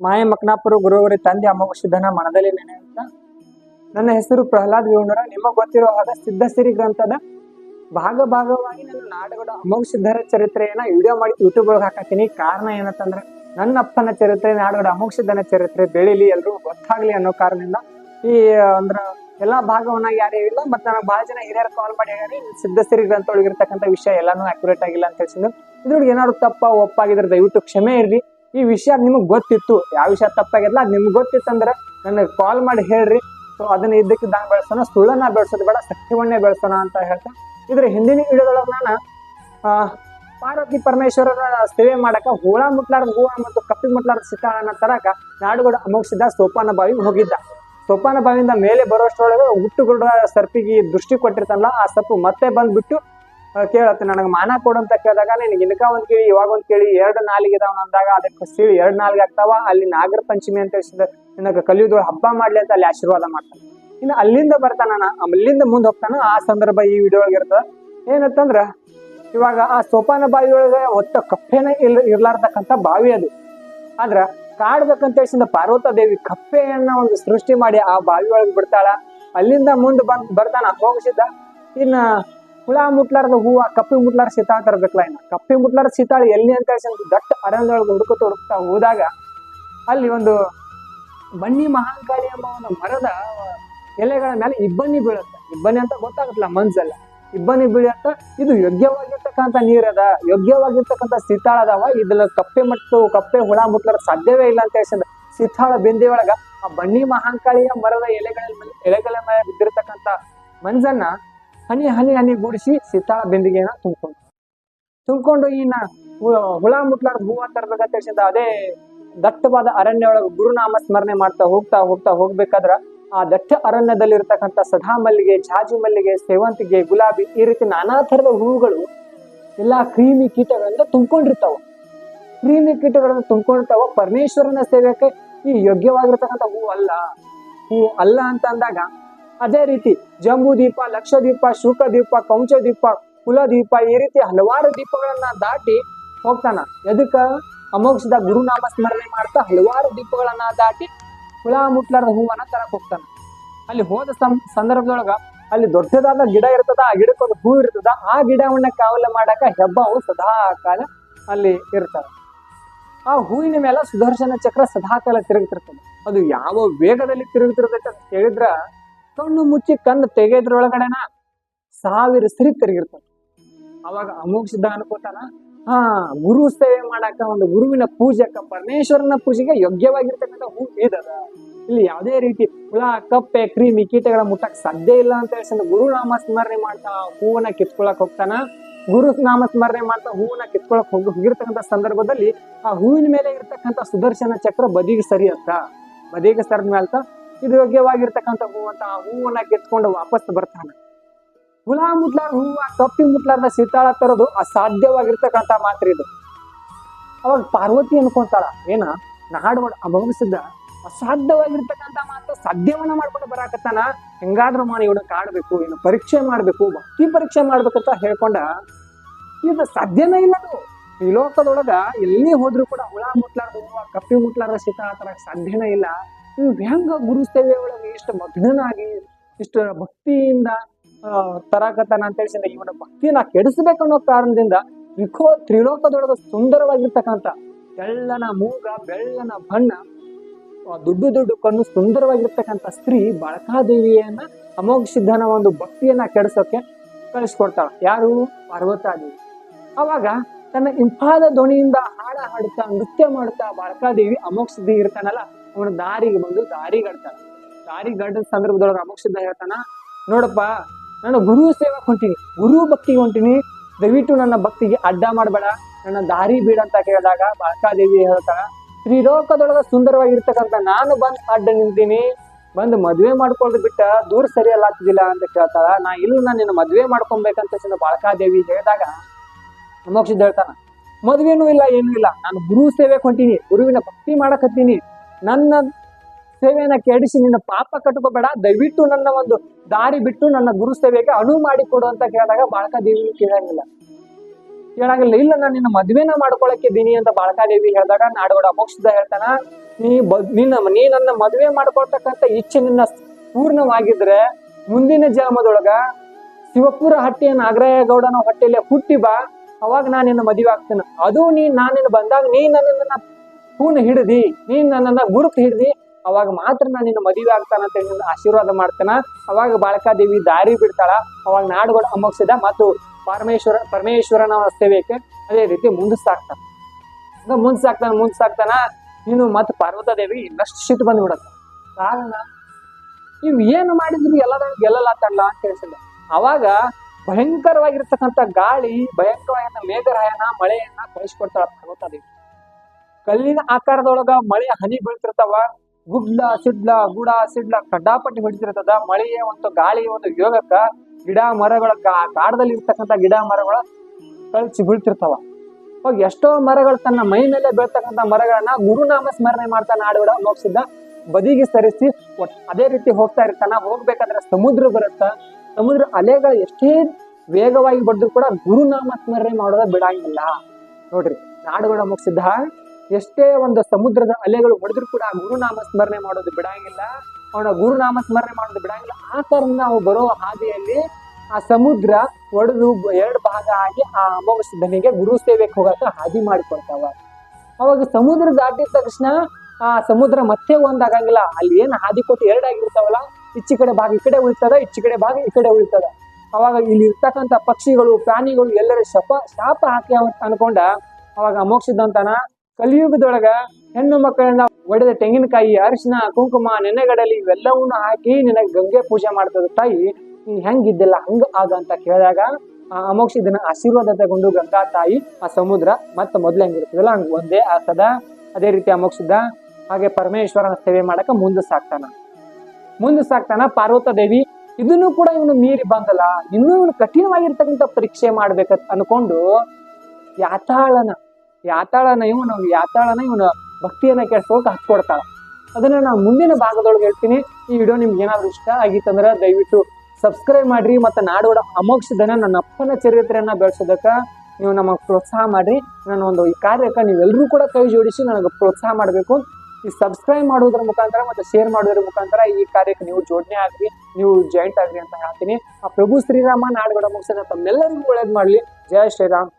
ಮಾಯ ಮಕ್ನಾಪುರ ಗುರುವರಿ ತಂದೆ ಅಮೋಘಸಿದ್ದನ ಮನದಲ್ಲಿ ನೆನೆಯುತ್ತ, ನನ್ನ ಹೆಸರು ಪ್ರಹ್ಲಾದ್ ವಿವಣರ ನಿಮಗೆ ಗೊತ್ತಿರೋ ಹಾಗೆ ಸಿದ್ಧಸಿರಿ ಗ್ರಂಥದ ಭಾಗ ಭಾಗವಾಗಿ ನನ್ನ ನಾಡುಗಳ ಅಮೋಘ ಸಿದ್ಧರ ಚರಿತ್ರೆಯನ್ನ ವಿಡಿಯೋ ಮಾಡಿ ಯೂಟ್ಯೂಬ್ ಒಳಗೆ ಹಾಕತ್ತೀನಿ ಕಾರಣ ಏನಂತಂದ್ರೆ, ನನ್ನ ಅಪ್ಪನ ಚರಿತ್ರೆ ನಾಡುಗಳ ಅಮೋಘ ಸಿದ್ಧನ ಚರಿತ್ರೆ ಬೆಳಿಲಿ, ಎಲ್ರಿಗೂ ಗೊತ್ತಾಗ್ಲಿ ಅನ್ನೋ ಕಾರಣದಿಂದ ಈ, ಅಂದ್ರ ಎಲ್ಲಾ ಭಾಗವನ್ನ ಯಾರೇ ಇಲ್ಲ, ಮತ್ತೆ ನನಗೆ ಬಹಳ ಜನ ಹಿರಿಯರು ಕಾಲ್ ಮಾಡಿ ಹೇಳಿ ಸಿದ್ಧಸಿರಿ ಗ್ರಂಥ ಒಳಗಿರ್ತಕ್ಕಂಥ ವಿಷಯ ಎಲ್ಲಾನು ಅಕ್ಯುರೇಟ್ ಆಗಿಲ್ಲ ಅಂತ ಹೇಳ್ಸಿದ್ರು. ಇದ್ರೊಳಗೆ ಏನಾದ್ರು ತಪ್ಪ ಒಪ್ಪಾಗಿದ್ರೆ ದಯವಿಟ್ಟು ಕ್ಷಮೆ ಇರ್ರಿ. ಈ ವಿಷಯ ನಿಮಗೆ ಗೊತ್ತಿತ್ತು. ಯಾವ ವಿಷಯ ತಪ್ಪಾಗಿಲ್ಲ ಅದು ನಿಮ್ಗೆ ಗೊತ್ತಿತ್ತಂದ್ರೆ ನನಗೆ ಕಾಲ್ ಮಾಡಿ ಹೇಳ್ರಿ. ಸೊ ಅದನ್ನ ಇದ್ದಕ್ಕಿದ್ದಂಗೆ ಬೆಳೆಸೋಣ, ಸುಳ್ಳನ್ನ ಬೆಳೆಸೋದು ಬೇಡ, ಸತ್ಯವನ್ನೇ ಬೆಳೆಸೋಣ ಅಂತ ಹೇಳ್ತಾ. ಇದ್ರ ಹಿಂದಿನ ವಿಡಿಯೋದೊಳಗೆ ನಾನು ಪಾರ್ವತಿ ಪರಮೇಶ್ವರರ ಸೇವೆ ಮಾಡಕ ಹೋಳ ಮುಟ್ಲಾರ ಹೂವ ಮತ್ತು ಕಪ್ಪಿ ಮುಟ್ಲಾರ ಸಿತಾಳನ್ನ ತರಕ ನಾಡುಗಡ ಅಮೋಕ್ಷಿದ್ದ ಸೋಪಾನ ಬಾವಿಗೆ ಹೋಗಿದ್ದ. ಸೋಪಾನ ಬಾವಿಯಿಂದ ಮೇಲೆ ಬರೋಷ್ಟರೊಳಗೆ ಹುಟ್ಟುಗುಡ ಸರ್ಪಿಗೆ ದೃಷ್ಟಿ ಕೊಟ್ಟಿರ್ತಾನಲ್ಲ, ಆ ಸರ್ಪು ಮತ್ತೆ ಬಂದ್ಬಿಟ್ಟು ಕೇಳತ್ತೆ. ನನಗೆ ಮಾನ ಕೊಡು ಅಂತ ಕೇಳಿದಾಗ ನಿನಗೆ ಇನ್ಕ ಒಂದ್ ಕೇಳಿ, ಇವಾಗ ಒಂದ್ ಕೇಳಿ, ಎರಡು ನಾಲಿಗೆ ಇದಾವ ಅಂದಾಗ ಅದಕ್ಕೆ ಸಿಳಿ ಎರಡು ನಾಲ್ಗೆ ಆಗ್ತಾವ. ಅಲ್ಲಿ ನಾಗರ ಪಂಚಮಿ ಅಂತ ಹೇಳಿಸಿದ ನಿನಗೆ ಕಲಿಯುವುದು ಹಬ್ಬ ಮಾಡ್ಲಿ ಅಂತ ಅಲ್ಲಿ ಆಶೀರ್ವಾದ ಮಾಡ್ತಾನೆ. ಇನ್ನು ಅಲ್ಲಿಂದ ಬರ್ತಾನ ಅಲ್ಲಿಂದ ಮುಂದೆ ಹೋಗ್ತಾನ, ಆ ಸಂದರ್ಭ ಈ ವಿಡಿಯೋ ಒಳಗೆ ಇರ್ತದ. ಏನಂತಂದ್ರ, ಇವಾಗ ಆ ಸೋಪಾನ ಬಾವಿ ಒಳಗೆ ಒತ್ತ ಕಪ್ಪೆನ ಇಲ್, ಇರ್ಲಾರ್ದಕ್ಕಂತ ಬಾವಿ ಅದು. ಆದ್ರ, ಕಾಡ್ಬೇಕಂತ ಹೇಳಿಸಿದ ಪಾರ್ವತ ದೇವಿ ಕಪ್ಪೆಯನ್ನ ಒಂದು ಸೃಷ್ಟಿ ಮಾಡಿ ಆ ಬಾವಿ ಒಳಗೆ ಬಿಡ್ತಾಳ. ಅಲ್ಲಿಂದ ಮುಂದೆ ಬಂದ್, ಬರ್ತಾನ, ಹೋಗಿಸಿದ್ದ. ಇನ್ನ ಹುಳ ಮುಟ್ಲಾರ್ದ ಹೂವ, ಕಪ್ಪಿ ಮುಟ್ಲಾರ ಸೀತಾಳ ತರಬೇಕಲ್ಲ ಇನ್ನ. ಕಪ್ಪಿ ಮುಟ್ಲಾರ ಸೀತಾಳ ಎಲ್ಲಿ ಅಂತ ಹೇಳಿ ದಟ್ಟ ಅರಣ್ಯದೊಳಗೆ ಹುಡುಕುತ್ತ ಹುಡುಕ್ತಾ ಹೋದಾಗ ಅಲ್ಲಿ ಒಂದು ಬನ್ನಿ ಮಹಾಕಾಳಿ ಎಂಬ ಒಂದು ಮರದ ಎಲೆಗಳ ಮೇಲೆ ಇಬ್ಬನಿ ಬೀಳುತ್ತೆ. ಇಬ್ಬನಿ ಅಂತ ಗೊತ್ತಾಗುತ್ತಲ್ಲ ಮನ್ಸಲ್ಲ. ಇಬ್ಬನಿ ಬೀಳತ್ತ, ಇದು ಯೋಗ್ಯವಾಗಿರ್ತಕ್ಕಂಥ ನೀರದ ಯೋಗ್ಯವಾಗಿರ್ತಕ್ಕಂಥ ಸೀತಾಳ ಅದಾವ. ಇದ್ರ ಕಪ್ಪೆ ಮತ್ತು ಕಪ್ಪೆ ಹುಳ ಮುಟ್ಲಾರ ಸಾಧ್ಯವೇ ಇಲ್ಲ ಅಂತ ಹೇಳಿ ಸೀತಾಳ ಬಿಂದಿ ಒಳಗ ಆ ಬನ್ನಿ ಮಹಾಂಕಾಳಿಯ ಮರದ ಎಲೆಗಳ ಮೇಲೆ ಎಲೆಗಳ ಮೇಲೆ ಬಿದ್ದಿರ್ತಕ್ಕಂಥ ಮಂಜನ್ನ ಹನಿ ಹನಿ ಹನಿ ಗುಡಿಸಿ ಸೀತಾ ಬೆಂದಿಗೆನ ತುಂಬಿಕೊಂಡು. ತುಂಬಿಕೊಂಡು ಹು- ಹುಳ ಮುಟ್ಲಾರ ಹೂವ ತರ್ಬೇಕಂತ ಹೇಳಿದ ಅದೇ ದಟ್ಟವಾದ ಅರಣ್ಯ ಒಳಗೆ ಗುರುನಾಮ ಸ್ಮರಣೆ ಮಾಡ್ತಾ ಹೋಗ್ತಾ ಹೋಗ್ತಾ ಹೋಗ್ಬೇಕಾದ್ರ ಆ ದಟ್ಟ ಅರಣ್ಯದಲ್ಲಿರ್ತಕ್ಕಂಥ ಸದಾ ಮಲ್ಲಿಗೆ ಜಾಜಿ ಮಲ್ಲಿಗೆ ಸೇವಂತಿಗೆ, ಗುಲಾಬಿ ಈ ರೀತಿ ನಾನಾ ಥರದ ಹೂವುಗಳು ಎಲ್ಲಾ ಕ್ರಿಮಿ ಕೀಟಗಳಿಂದ ತುಂಬಿಕೊಂಡಿರ್ತಾವ. ಕ್ರಿಮಿ ಕೀಟಗಳನ್ನು ತುಂಬಿಕೊಂಡಿರ್ತಾವ. ಪರಮೇಶ್ವರನ ಸೇವೆಗೆ ಈ ಯೋಗ್ಯವಾಗಿರ್ತಕ್ಕಂಥ ಹೂ ಅಲ್ಲ ಹೂ ಅಲ್ಲ ಅಂತ ಅಂದಾಗ ಅದೇ ರೀತಿ ಜಂಬೂ ದೀಪ, ಲಕ್ಷ ದೀಪ, ಶುಕ ದೀಪ ಕೌಂಚ ದೀಪ, ಕುಲ ದೀಪ ಈ ರೀತಿ ಹಲವಾರು ದೀಪಗಳನ್ನ ದಾಟಿ ಹೋಗ್ತಾನ. ಎದಕ್ಕ? ಅಮೋಕ್ಷದ ಗುರುನಾಮ ಸ್ಮರಣೆ ಮಾಡ್ತಾ ಹಲವಾರು ದೀಪಗಳನ್ನ ದಾಟಿ ಹುಳ ಮುಟ್ಲಾರದ ಹೂವನ್ನ ತರಕ್ ಹೋಗ್ತಾನ. ಅಲ್ಲಿ ಹೋದ ಸಂದರ್ಭದೊಳಗ ಅಲ್ಲಿ ದೊಡ್ಡದಾದ ಗಿಡ ಇರ್ತದ, ಆ ಗಿಡಕ್ಕೊಂದು ಹೂ ಇರ್ತದ, ಆ ಗಿಡವನ್ನ ಕಾವಲ ಮಾಡಕ ಹೆಬ್ಬಾವು ಸದಾ ಕಾಲ ಅಲ್ಲಿ ಇರ್ತದ ಆ ಹೂವಿನ ಮೇಲೆ ಸುದರ್ಶನ ಚಕ್ರ ಸದಾ ಕಾಲ ತಿರುಗ್ತಿರ್ತದೆ. ಅದು ಯಾವ ವೇಗದಲ್ಲಿ ತಿರುಗ್ತಿರ್ತೈತೆ ಅಂತ ಹೇಳಿದ್ರ ಕಣ್ಣು ಮುಚ್ಚಿ ಕಣ್ಣು ತೆಗೆದ್ರೊಳಗಡೆನ ಸಾವಿರ ಸ್ತ್ರೀ ತಿರುಗಿರ್ತದೆ ಅವಾಗ ಅಮೋಘ ಸಿದ್ಧ ಅನ್ಕೋತಾನ, ಹಾ, ಗುರು ಸೇವೆ ಮಾಡಾಕ ಒಂದು ಗುರುವಿನ ಪೂಜೆಕ ಪರಮೇಶ್ವರನ ಪೂಜೆಗೆ ಯೋಗ್ಯವಾಗಿರ್ತಕ್ಕಂಥ ಹೂ ಇದದ ಇಲ್ಲಿ ಯಾವುದೇ ರೀತಿ ಹುಳ, ಕಪ್ಪೆ, ಕ್ರಿಮಿ ಕೀಟಗಳ ಮುಟ್ಟಕ್ ಸಾಧ್ಯ ಇಲ್ಲ ಅಂತ ಹೇಳಿ ಗುರುನಾಮ ಸ್ಮರಣೆ ಮಾಡ್ತಾ ಹೂವನ್ನ ಕಿತ್ಕೊಳಕ್ ಹೋಗ್ತಾನ. ಗುರು ನಾಮ ಸ್ಮರಣೆ ಮಾಡ್ತಾ ಹೂವನ್ನ ಕಿತ್ಕೊಳಕ್ ಹೋಗಿ ಹೋಗಿರ್ತಕ್ಕಂಥ ಸಂದರ್ಭದಲ್ಲಿ ಆ ಹೂವಿನ ಮೇಲೆ ಇರ್ತಕ್ಕಂಥ ಸುದರ್ಶನ ಚಕ್ರ ಬದಿಗೆ ಸರಿ ಅಂತ ಬದಿಗೆ ಸರಿದ ಮೇಲ್ತ ಇದು ಯೋಗ್ಯವಾಗಿರ್ತಕ್ಕಂಥ ಹೂ ಅಂತ ಆ ಹೂವನ್ನ ಕಿತ್ಕೊಂಡು ವಾಪಸ್ ಬರ್ತಾನೆ. ಹುಳ ಮುಟ್ಲಾರ ಹೂವ, ಕಪ್ಪಿ ಮುಟ್ಲಾರ್ದ ಸೀತಾಳ ತರೋದು ಅಸಾಧ್ಯವಾಗಿರ್ತಕ್ಕಂಥ ಮಾತ್ರ ಇದು. ಅವಾಗ ಪಾರ್ವತಿ ಅನ್ಕೊಂತಾಳ, ಏನ, ನಾಡು ಅಭವಿಸಿದ್ದ ಅಸಾಧ್ಯವಾಗಿರ್ತಕ್ಕಂಥ ಮಾತು ಸಾಧ್ಯವನ್ನ ಮಾಡ್ಕೊಂಡು ಬರಾಕತ್ತಾನ? ಹೆಂಗಾದ್ರೂ ಮಾಡಿ, ಇವನು ಕಾಡ್ಬೇಕು ಏನು ಪರೀಕ್ಷೆ ಮಾಡ್ಬೇಕು, ಭಕ್ತಿ ಪರೀಕ್ಷೆ ಮಾಡ್ಬೇಕಂತ ಹೇಳ್ಕೊಂಡ, ಇದು ಸಾಧ್ಯನೇ ಇಲ್ಲದು ಈ ಲೋಕದೊಳಗ ಎಲ್ಲಿ ಹೋದ್ರು ಕೂಡ ಹುಳ ಮುಟ್ಲಾರ್ದು ಕಪ್ಪಿ ಮುಟ್ಲಾರ್ದ ಸೀತಾಳ ತರಕ್ ಸಾಧ್ಯನೇ ಇಲ್ಲ. ಇವ್ ಹೆಂಗ ಗುರು ಸೇವೆ ಒಳಗೆ ಇಷ್ಟು ಮಗ್ನನಾಗಿ ಇಷ್ಟು ಭಕ್ತಿಯಿಂದ ತರಾಕತಾನ ತರಾಕತ್ತಾನ ಅಂತ ಹೇಳಿ ಇವನ ಭಕ್ತಿಯನ್ನ ಕೆಡಿಸ್ಬೇಕು ಅನ್ನೋ ಕಾರಣದಿಂದ ವಿಖೋ ತ್ರಿಲೋಕದೊಳಗ ಸುಂದರವಾಗಿರ್ತಕ್ಕಂಥ ಬೆಳ್ಳನ ಮೂಗ, ಬೆಳ್ಳನ ಬಣ್ಣ ದುಡ್ಡು ದೊಡ್ಡ ಕಣ್ಣು ಸುಂದರವಾಗಿರ್ತಕ್ಕಂಥ ಸ್ತ್ರೀ ಬಳಕಾದೇವಿಯನ್ನ ಅಮೋಘ ಸಿದ್ಧನ ಒಂದು ಭಕ್ತಿಯನ್ನ ಕೆಡಿಸೋಕೆ ಕಳಿಸ್ಕೊಡ್ತಾಳ. ಯಾರು? ಪಾರ್ವತಾದೇವಿ. ಅವಾಗ ತನ್ನ ಇಂಪಾದ ಧ್ವನಿಯಿಂದ ಹಾಡ ಹಾಡುತ್ತಾ ನೃತ್ಯ ಮಾಡುತ್ತಾ ಬಾಳಕಾದೇವಿ ಅಮೋಘ ಸಿದ್ಧಿ ಇರ್ತಾನಲ್ಲ ಅವನ ದಾರಿಗೆ ಬಂದು ದಾರಿ ಗಡ್ತಾನ ದಾರಿ ಗಡ್ಡದ ಸಂದರ್ಭದೊಳಗೆ ಅಮೋಕ್ಷದ ಹೇಳ್ತಾನ, ನೋಡಪ್ಪ, ನಾನು ಗುರು ಸೇವಕ್ ಹೊಂಟೀನಿ, ಗುರು ಭಕ್ತಿಗೆ ಹೊಂಟೀನಿ. ದಯವಿಟ್ಟು ನನ್ನ ಭಕ್ತಿಗೆ ಅಡ್ಡ ಮಾಡಬೇಡ. ನನ್ನ ದಾರಿ ಬೀಡ ಅಂತ ಕೇಳಿದಾಗ ಬಾಳಕಾದೇವಿ ಹೇಳ್ತಾಳ, ತ್ರಿಲೋಕದೊಳಗ ಸುಂದರವಾಗಿರ್ತಕ್ಕಂಥ ನಾನು ಬಂದು ಅಡ್ಡ ನಿಂತೀನಿ. ಬಂದು ಮದುವೆ ಮಾಡ್ಕೊಂಡು ಬಿಟ್ಟ ದೂರ ಸರಿಯಲ್ಲಾಗ್ತಿದ್ದಿಲ್ಲ ಅಂತ ಕೇಳ್ತಾಳ, ನಾ ಇಲ್ಲ ನಾನು ನಿನ್ನ ಮದುವೆ ಮಾಡ್ಕೊಬೇಕಂತ ಚಿನ್ನ ಬಾಳಕಾದೇವಿ ಹೇಳಿದಾಗ ಅಮೋಕ್ಷದ ಹೇಳ್ತಾನ, ಮದ್ವೆನೂ ಇಲ್ಲ, ಏನೂ ಇಲ್ಲ. ನಾನು ಗುರು ಸೇವೆ ಹೊಂಟೀನಿ, ಗುರುವಿನ ಭಕ್ತಿ ಮಾಡಕತ್ತೀನಿ. ನನ್ನ ಸೇವೆಯನ್ನ ಕೆಡಿಸಿ ನಿನ್ನ ಪಾಪ ಕಟ್ಕೋಬೇಡ. ದಯವಿಟ್ಟು ನನ್ನ ಒಂದು ದಾರಿ ಬಿಟ್ಟು ನನ್ನ ಗುರು ಸೇವೆಗೆ ಅನುವು ಮಾಡಿ ಕೊಡು ಅಂತ ಕೇಳಿದಾಗ ಬಾಳಕಾದೇವಿ ಕೇಳಂಗಿಲ್ಲ. ಕೇಳಂಗಿಲ್ಲ. ಇಲ್ಲ, ನಾನು ನಿನ್ನ ಮದುವೆನ ಮಾಡ್ಕೊಳಕ್ಕೆ ದೀನಿ ಅಂತ ಬಾಳಕಾದೇವಿ ಹೇಳಿದಾಗ ನಾಡೋಡ ಮೋಕ್ಷದ ಹೇಳ್ತಾನ, ನೀ ಬ ನಿನ್ನ ನೀ ನನ್ನ ಮದುವೆ ಮಾಡ್ಕೊಳ್ತಕ್ಕಂಥ ಇಚ್ಛೆ ನಿನ್ನ ಪೂರ್ಣವಾಗಿದ್ರೆ ಮುಂದಿನ ಜನ್ಮದೊಳಗ ಶಿವಪುರ ಹಟ್ಟಿಯ ನಾಗರಾಯಗೌಡನ ಹೊಟ್ಟೆಲೆ ಹುಟ್ಟಿ ಬಾ. ಅವಾಗ ನಾನು ನಿನ್ನ ಮದುವೆ ಆಗ್ತೇನೆ. ಅದು ನೀ ನಾನು ಬಂದಾಗ ನೀ ನನ್ನನ್ನ ಪೂರ್ಣ ಹಿಡ್ದಿ, ನೀನ್ ನನ್ನನ್ನ ಗುರುತು ಹಿಡ್ದಿ, ಅವಾಗ ಮಾತ್ರ ನಾನು ನಿನ್ನ ಮದುವೆ ಆಗ್ತಾನ ಅಂತ ಹೇಳಿ ಆಶೀರ್ವಾದ ಮಾಡ್ತಾನ. ಅವಾಗ ಬಾಳಕಾದೇವಿ ದಾರಿ ಬಿಡ್ತಾಳ. ಅವಾಗ ನಾಡುಗಳು ಅಮೋಕ್ಷದ ಮತ್ತು ಪರಮೇಶ್ವರ, ಪರಮೇಶ್ವರನ ಸೇವೆಗೆ ಅದೇ ರೀತಿ ಮುಂದೆ ಸಾಕ್ತಾನ ಹಂಗ ಮುಂದೆ ಸಾಕ್ತಾನ ಮುಂದೆ ಸಾಕ್ತಾನ ನೀನು ಮತ್ತೆ ಪಾರ್ವತ ದೇವಿ ಇನ್ನಷ್ಟು ಸಿಟ್ಟು ಬಂದ್ಬಿಡತ್ತ. ಕಾರಣ, ನೀವು ಏನು ಮಾಡಿದ್ರು ಎಲ್ಲದ ಗೆಲ್ಲಲಾತಲ್ಲ ಅಂತ ಹೇಳ್ಸಿದ ಅವಾಗ ಭಯಂಕರವಾಗಿರ್ತಕ್ಕಂಥ ಗಾಳಿ ಭಯಂಕರವಾಗಿರ್ತ ಮೇಘರಾಯನ ಮಳೆಯನ್ನ ಕಳಿಸ್ಕೊಡ್ತಾಳ ಪಾರ್ವತ ದೇವಿ ಕಲ್ಲಿನ ಆಕಾರದೊಳಗ ಮಳೆ ಹನಿ ಬೀಳ್ತಿರ್ತಾವ, ಗುಡ್ಲ, ಸಿಡ್ಲ, ಗುಡ, ಸಿಡ್ಲ ಕಡ್ಡಾಪಟ್ಟಿ ಹೊಡಿತಿರ್ತದ. ಮಳೆಯ ಒಂದು ಗಾಳಿಯ ಒಂದು ಯೋಗಕ್ಕ ಗಿಡ ಮರಗಳ ಕಾಡದಲ್ಲಿ ಇರ್ತಕ್ಕಂಥ ಗಿಡ ಮರಗಳ ಕಳಚಿ ಬೀಳ್ತಿರ್ತಾವ. ಅವಾಗ ಎಷ್ಟೋ ಮರಗಳು ತನ್ನ ಮೈ ಮೇಲೆ ಬೀಳ್ತಕ್ಕಂಥ ಮರಗಳನ್ನ ಗುರುನಾಮ ಸ್ಮರಣೆ ಮಾಡ್ತಾನೆ ಆಡೋಡ ಮೋಕ್ಷಿದ್ದ ಬದಿಗೆ ಸರಿಸಿ ಅದೇ ರೀತಿ ಹೋಗ್ತಾ ಇರ್ತಾನ ಹೋಗ್ಬೇಕಂದ್ರೆ ಸಮುದ್ರ ಬರುತ್ತ, ಸಮುದ್ರ ಅಲೆಗಳು ಎಷ್ಟೇ ವೇಗವಾಗಿ ಬಡ್ದ್ರು ಕೂಡ ಗುರುನಾಮ ಸ್ಮರಣೆ ಮಾಡೋದ ಬಿಡಂಗಿಲ್ಲ. ನೋಡ್ರಿ ನಾಡುಗಳ ಮುಗಿಸಿದ್ದ ಎಷ್ಟೇ ಒಂದು ಸಮುದ್ರದ ಅಲೆಗಳು ಹೊಡೆದ್ರು ಕೂಡ ಆ ಗುರುನಾಮ ಸ್ಮರಣೆ ಮಾಡೋದು ಬಿಡಂಗಿಲ್ಲ. ಅವನ ಗುರುನಾಮ ಸ್ಮರಣೆ ಮಾಡೋದು ಬಿಡಂಗಿಲ್ಲ. ಆ ಕಾರಣ ನಾವು ಬರೋ ಹಾದಿಯಲ್ಲಿ ಆ ಸಮುದ್ರ ಒಡೆದು ಎರಡು ಭಾಗ ಆಗಿ ಆ ಅಮಾವಾಸ್ಯ ಸಿದ್ಧನಿಗೆ ಗುರು ಸೇವೆಗೆ ಹೋಗಕ್ಕೆ ಹಾದಿ ಮಾಡಿಕೊಡ್ತಾವ ಅವಾಗ ಸಮುದ್ರ ದಾಟಿದ ತಕ್ಷಣ ಆ ಸಮುದ್ರ ಮತ್ತೆ ಒಂದಾಗಂಗಿಲ್ಲ. ಅಲ್ಲಿ ಏನು ಹಾದಿ ಕೊಟ್ಟು ಎರಡಾಗಿರ್ತಾವಲ್ಲ ಇಚ್ಚಿ ಕಡೆ ಭಾಗ ಈ ಕಡೆ ಉಳಿತದ ಇಚ್ಚಿ ಕಡೆ ಭಾಗ ಈ ಕಡೆ ಉಳಿತದ. ಅವಾಗ ಇಲ್ಲಿ ಇರ್ತಕ್ಕಂಥ ಪಕ್ಷಿಗಳು, ಪ್ರಾಣಿಗಳು ಎಲ್ಲರ ಶಪ, ಶಾಪ ಹಾಕಿ ಅನ್ಕೊಂಡ ಅವಾಗ ಅಮೋಕ್ಷದಂತಾನ ಕಲಿಯುಗದೊಳಗ ಹೆಣ್ಣು ಮಕ್ಕಳನ್ನ ಒಡೆದ ತೆಂಗಿನಕಾಯಿ, ಅರಿಶಿನ, ಕುಂಕುಮ, ನೆನೆಗಡಲಿ ಇವೆಲ್ಲವನ್ನು ಹಾಕಿ ನಿನಗೆ ಗಂಗೆ ಪೂಜೆ ಮಾಡ್ತದ. ತಾಯಿ, ನೀ ಹೆಂಗಿದ್ದಿಲ್ಲ, ಹಂಗ ಆಗ ಅಂತ ಕೇಳಿದಾಗ, ಆ ಅಮೋಕ್ಷ ಇದನ್ನ ಆಶೀರ್ವಾದ ತಗೊಂಡು ಗಂಗಾ ತಾಯಿ, ಆ ಸಮುದ್ರ ಮತ್ತೆ ಮೊದ್ಲು ಹೆಂಗಿರ್ತದಲ್ಲ, ಹಂಗ ಒಂದೇ ಆಗ್ತದ ಅದೇ ರೀತಿ ಅಮೋಕ್ಷದ ಹಾಗೆ ಪರಮೇಶ್ವರನ ಸೇವೆ ಮಾಡಕ ಮುಂದೆ ಸಾಕ್ತಾನ. ಮುಂದೆ ಸಾಕ್ತಾನ ಪಾರ್ವತ ದೇವಿ. ಇದನ್ನು ಕೂಡ ಇವನು ಮೀರಿ ಬಂದಲ್ಲ, ಇನ್ನೂ ಇವನು ಕಠಿಣವಾಗಿರ್ತಕ್ಕಂಥ ಪರೀಕ್ಷೆ ಮಾಡ್ಬೇಕಂತ ಅನ್ಕೊಂಡು ಯಾತಾಳನ ಯಾತಾಳನ ಇವನು ಯಾತಾಳನ ಇವನು ಭಕ್ತಿಯನ್ನ ಕೆಡ್ಸೋಕೆ ಹಚ್ಕೊಡ್ತಾಳ ಅದನ್ನ ನಾನು ಮುಂದಿನ ಭಾಗದೊಳಗೆ ಹೇಳ್ತೀನಿ. ಈ ವಿಡಿಯೋ ನಿಮ್ಗೆ ಏನಾದ್ರು ಇಷ್ಟ ಆಗಿತ್ತಂದ್ರೆ ದಯವಿಟ್ಟು ಸಬ್ಸ್ಕ್ರೈಬ್ ಮಾಡ್ರಿ ಮತ್ತೆ ನಾಡೋಡ ಅಮೋಕ್ಷದನ ನನ್ನ ಅಪ್ಪನ ಚರಿತ್ರೆಯನ್ನ ಬೆಳೆಸೋದಕ್ಕ ನೀವು ನಮಗೆ ಪ್ರೋತ್ಸಾಹ ಮಾಡ್ರಿ. ನನ್ನ ಒಂದು ಈ ಕಾರ್ಯಕ್ಕೆ ನೀವೆಲ್ಲರೂ ಕೂಡ ಕೈ ಜೋಡಿಸಿ ನನಗೆ ಪ್ರೋತ್ಸಾಹ ಮಾಡಬೇಕು. ಈ ಸಬ್ಸ್ಕ್ರೈಬ್ ಮಾಡೋದ್ರ ಮುಖಾಂತರ ಮತ್ತೆ ಶೇರ್ ಮಾಡೋದ್ರ ಮುಖಾಂತರ ಈ ಕಾರ್ಯಕ್ಕೆ ನೀವು ಜೋಡಣೆ ಆಗ್ರಿ, ನೀವು ಜಾಯಿಂಟ್ ಆಗ್ರಿ ಅಂತ ಹೇಳ್ತೀನಿ. ಆ ಪ್ರಭು ಶ್ರೀರಾಮ ನಾಡಗಡ ಮುಗಿಸಿದ ತಮ್ಮೆಲ್ಲರಿಗೂ ಒಳ್ಳೇದು ಮಾಡಲಿ. ಜಯ ಶ್ರೀರಾಮ್.